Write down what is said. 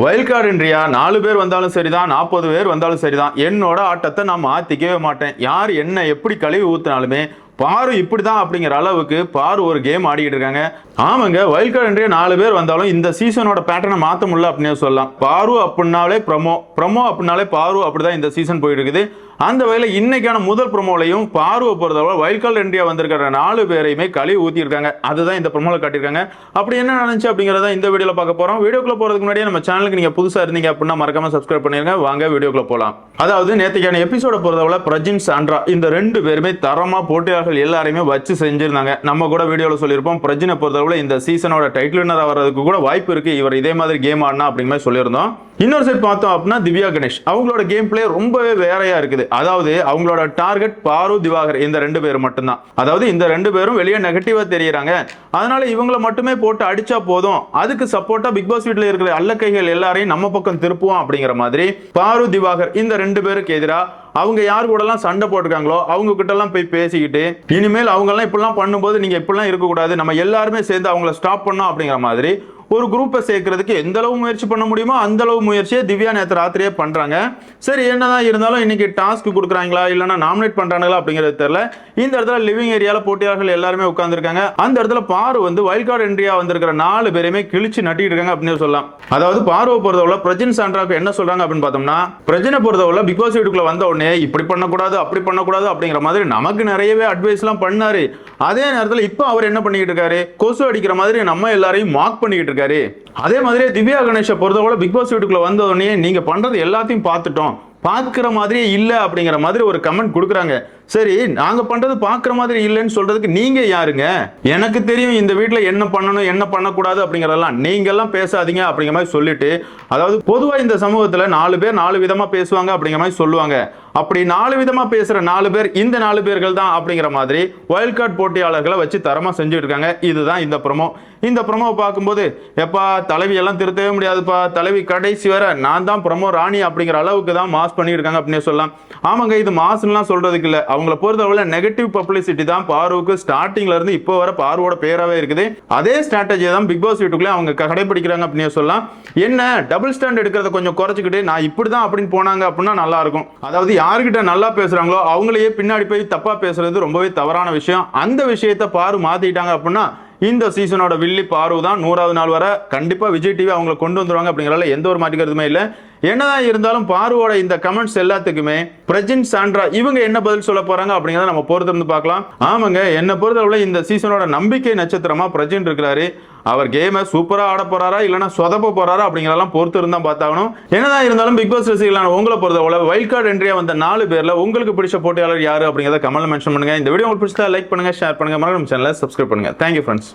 Wild card இன்றியா நாலு பேர் வந்தாலும் சரிதான் நாற்பது பேர் வந்தாலும் சரிதான். என்னோட ஆட்டத்தை நான் மாற்றிக்கவே மாட்டேன். யார் என்ன எப்படி கழுவி ஊத்தினாலுமே பாரு இப்படிதான் அப்படிங்கிற அளவுக்கு பாரு ஒரு கேம் ஆடிக்கிட்டு இருக்காங்க. ஆமாங்க வைல்ட் கார்டு இன்றியா நாலு பேர் வந்தாலும் இந்த சீசனோட பேட்டர்னை மாற்ற முடியல அப்படின்னு சொல்லலாம். பாரு அப்படின்னாலே ப்ரமோ ப்ரமோ அப்படின்னாலே பாரு அப்படிதான் இந்த சீசன் போயிட்டு இருக்குது அந்த வகையில் இன்னைக்கான முதல் ப்ரொமோலையும் பார்வை பொறுத்தவரை வைல்ட் கார்டு இந்தியா வந்திருக்கிற நாலு பேரையுமே கழுவி ஊற்றிருக்காங்க அதுதான் இந்த ப்ரொமோல காட்டியிருக்காங்க. அப்படி என்ன நடந்துச்சு அப்படிங்கிறத இந்த வீடியோவில் பார்க்க போகிறோம் வீடியோக்குள்ள போகிறதுக்கு முன்னாடி நம்ம சேனலுக்கு நீங்கள் புதுசாக இருந்தீங்க அப்படின்னா மறக்காம சப்ஸ்கிரைப் பண்ணிருங்க. வாங்க வீடியோக்குள்ள போகலாம் அதாவது நேற்றுக்கான எபிசோட பொறுத்தவரை பிரஜின் சாண்ட்ரா இந்த ரெண்டு பேருமே தரமாக போட்டியாக போட்டியாளர்கள் எல்லாரையுமே வச்சு செஞ்சிருந்தாங்க. நம்ம கூட வீடியோவில் சொல்லியிருப்போம். பிரஜினை பொறுத்தவரை இந்த சீசனோட டைட்டில் வினர் வர்றதுக்கு கூட வாய்ப்பு இருக்கு. இவர் இதே மாதிரி கேம் ஆடினா அப்படிங்கிற மாதிரி சொல்லியிருந்தோம். இன்னொரு சைட் பார்த்தோம் அப்படின்னா திவ்யா கணேஷ். அவங்களோட கேம் பிளே ரொம்பவே வேறையா இருக்குது. அதாவது அவங்களோட டார்கெட் பாரு திவாகர் இந்த ரெண்டு பேர் மட்டும்தான். அதாவது இந்த ரெண்டு பேரும் வெளியே நெகட்டிவா தெரியறாங்க. அதனால இவங்கள மட்டுமே போட்டு அடிச்சா போதும். அதுக்கு சப்போர்ட்டா பிக் பாஸ் வீட்டில் இருக்கிற அல்லக்கைகள் எல்லாரையும் நம்ம பக்கம் திருப்புவோம் அப்படிங்கிற மாதிரி பாரு திவாகர் இந்த ரெண்டு பேருக்கு எதிராக அவங்க யார் கூடலாம் சண்டை போட்டிருக்காங்களோ அவங்க கிட்டலாம் போய் பேசிக்கிட்டு இனிமேல் அவங்கெல்லாம் இப்படிலாம் பண்ணும்போது நீங்கள் இப்படிலாம் இருக்கக்கூடாது நம்ம எல்லாருமே சேர்ந்து அவங்கள ஸ்டாப் பண்ணோம் அப்படிங்கிற மாதிரி ஒரு குரூப்பை சேர்க்கறதுக்கு எந்த அளவு முயற்சி பண்ண முடியுமோ அந்த அளவு முயற்சியை திவ்யா நேற்று ராத்திரியே பண்றாங்க. சரி என்னதான் இருந்தாலும் இன்னைக்கு டாஸ்க் கொடுக்குறாங்களா இல்லைன்னா நாமினேட் பண்றாங்களா அப்படிங்கிறது தெரியல. இந்த இடத்துல லிவிங் ஏரியால போட்டியாளர்கள் எல்லாருமே உட்கார்ந்துருக்காங்க. அந்த இடத்துல பாரு வந்து வைல்ட் கார்டு என்ட்ரியா வந்திருக்கிற நாலு பேருமே கிழிச்சு நட்டிட்டு இருக்காங்க அப்படின்னு சொல்லலாம். அதாவது பார்வை பொறுத்தவரை பிரஜின் சாண்ட்ராக்கு என்ன சொல்றாங்க அப்படின்னு பார்த்தோம்னா பிரஜனை பொறுத்தவரை பிக் பாஸ் வீட்டுக்குள்ள வந்த உடனே இப்படி பண்ணக்கூடாது அப்படி பண்ணக்கூடாது அப்படிங்கிற மாதிரி நமக்கு நிறையவே அட்வைஸ் எல்லாம் பண்ணாரு. அதே நேரத்தில் இப்போ அவர் என்ன பண்ணிக்கிட்டு இருக்காரு? கொசு அடிக்கிற மாதிரி நம்ம எல்லாரையும் மார்க் பண்ணிக்கிட்டு இருக்காரு. அதே மாதிரி திவ்யா கணேஷை பொறுத்தவரை பிக் பாஸ் வீட்டுக்குள்ள வந்தோடனே நீங்கள் நீங்க பண்றது எல்லாத்தையும் பார்த்துட்டோம். பார்க்குற மாதிரியே இல்லை அப்படிங்கிற மாதிரி ஒரு கமெண்ட் கொடுக்குறாங்க. சரி நாங்கள் பண்ணுறது பார்க்குற மாதிரி இல்லைன்னு சொல்கிறதுக்கு நீங்கள் யாருங்க? எனக்கு தெரியும் இந்த வீட்டில் என்ன பண்ணணும் என்ன பண்ணக்கூடாது அப்படிங்கிறதெல்லாம் நீங்கள்லாம் பேசாதீங்க அப்படிங்கிற மாதிரி சொல்லிட்டு அதாவது பொதுவாக இந்த சமூகத்தில் நாலு பேர் நாலு விதமாக பேசுவாங்க அப்படிங்கிற மாதிரி சொல்லுவாங்க. அப்படி நாலு விதமாக பேசுகிற நாலு பேர் இந்த நாலு பேர்கள் தான் அப்படிங்கிற மாதிரி ஒயல்ட் கார்டு போட்டியாளர்களை வச்சு தரமாக செஞ்சுட்டு இருக்காங்க. இதுதான் இந்த ப்ரமோ இந்த ப்ரொமோவை பார்க்கும்போது எப்பா தலைவி எல்லாம் திருத்தவே முடியாதுப்பா. தலைவி கடைசி வர நான் தான் ப்ரொமோ ராணி அப்படிங்கிற அளவுக்கு தான் மாஸ் பண்ணியிருக்காங்க அப்படின்னு சொல்லலாம். ஆமாங்க இது மாஸ்லாம் சொல்கிறதுக்கு இல்லை. அவங்கள பொறுத்தளவில் நெகட்டிவ் பப்ளிசிட்டி தான் பார்வுக்கு ஸ்டார்டிங்ல இருந்து இப்போ வர பார்வோட பேராகவே இருக்குது. அதே ஸ்ட்ராட்டஜி தான் பிக் பாஸ் வீட்டுக்குள்ளே அவங்க கடைபிடிக்கிறாங்க அப்படின்னு சொல்லலாம். என்ன டபுள் ஸ்டாண்ட் எடுக்கிறத கொஞ்சம் குறைச்சிக்கிட்டு நான் இப்படி தான் அப்படின்னு போனாங்க அப்படின்னா நல்லா இருக்கும். அதாவது யாருக்கிட்ட நல்லா பேசுகிறாங்களோ அவங்களையே பின்னாடி போய் தப்பாக பேசுறது ரொம்பவே தவறான விஷயம். அந்த விஷயத்தை பாரு மாற்றிட்டாங்க அப்படின்னா இந்த சீசனோட வில்லி பார்வை தான் நூறாவது நாள் வர கண்டிப்பாக விஜய் டிவி அவங்களை கொண்டு வந்துருவாங்க அப்படிங்கிறதுல எந்த ஒரு மாட்டிக்கிறதுமே இல்லை. என்னதான் இருந்தாலும் பார்வோட இந்த கமெண்ட்ஸ் எல்லாத்துக்குமே பிரஜின் சாண்ட்ரா இவங்க என்ன பதில் சொல்ல போறாங்க அப்படிங்கிறத நம்ம பொறுத்திருந்து பார்க்கலாம். ஆமாங்க என்ன பொறுத்தவரை இந்த சீசனோட நம்பிக்கை நட்சத்திரமா பிரஜின் இருக்கிறாரு. அவர் கேமை சூப்பராக ஆட போறாரா இல்லைன்னா சொதப்ப போறாரா அப்படிங்கிறதெல்லாம் பொறுத்து இருந்தால் பார்த்தாகணும். என்னதான் இருந்தாலும் பிக் பாஸ் ரசிகர்களான உங்களை பொறுத்தவரை வைல்ட் கார்டு என்ட்ரியா வந்த நாலு பேர்ல உங்களுக்கு பிடிச்ச போட்டியாளர் யாரு அப்படிங்கிறத கமெண்ட் மென்ஷன் பண்ணுங்க. இந்த வீடியோ உங்களுக்கு பிடிச்சா லைக் பண்ணுங்க ஷேர் பண்ணுங்க. மறக்காம சேனலை சப்ஸ்கிரைப் பண்ணுங்க. Thank you friends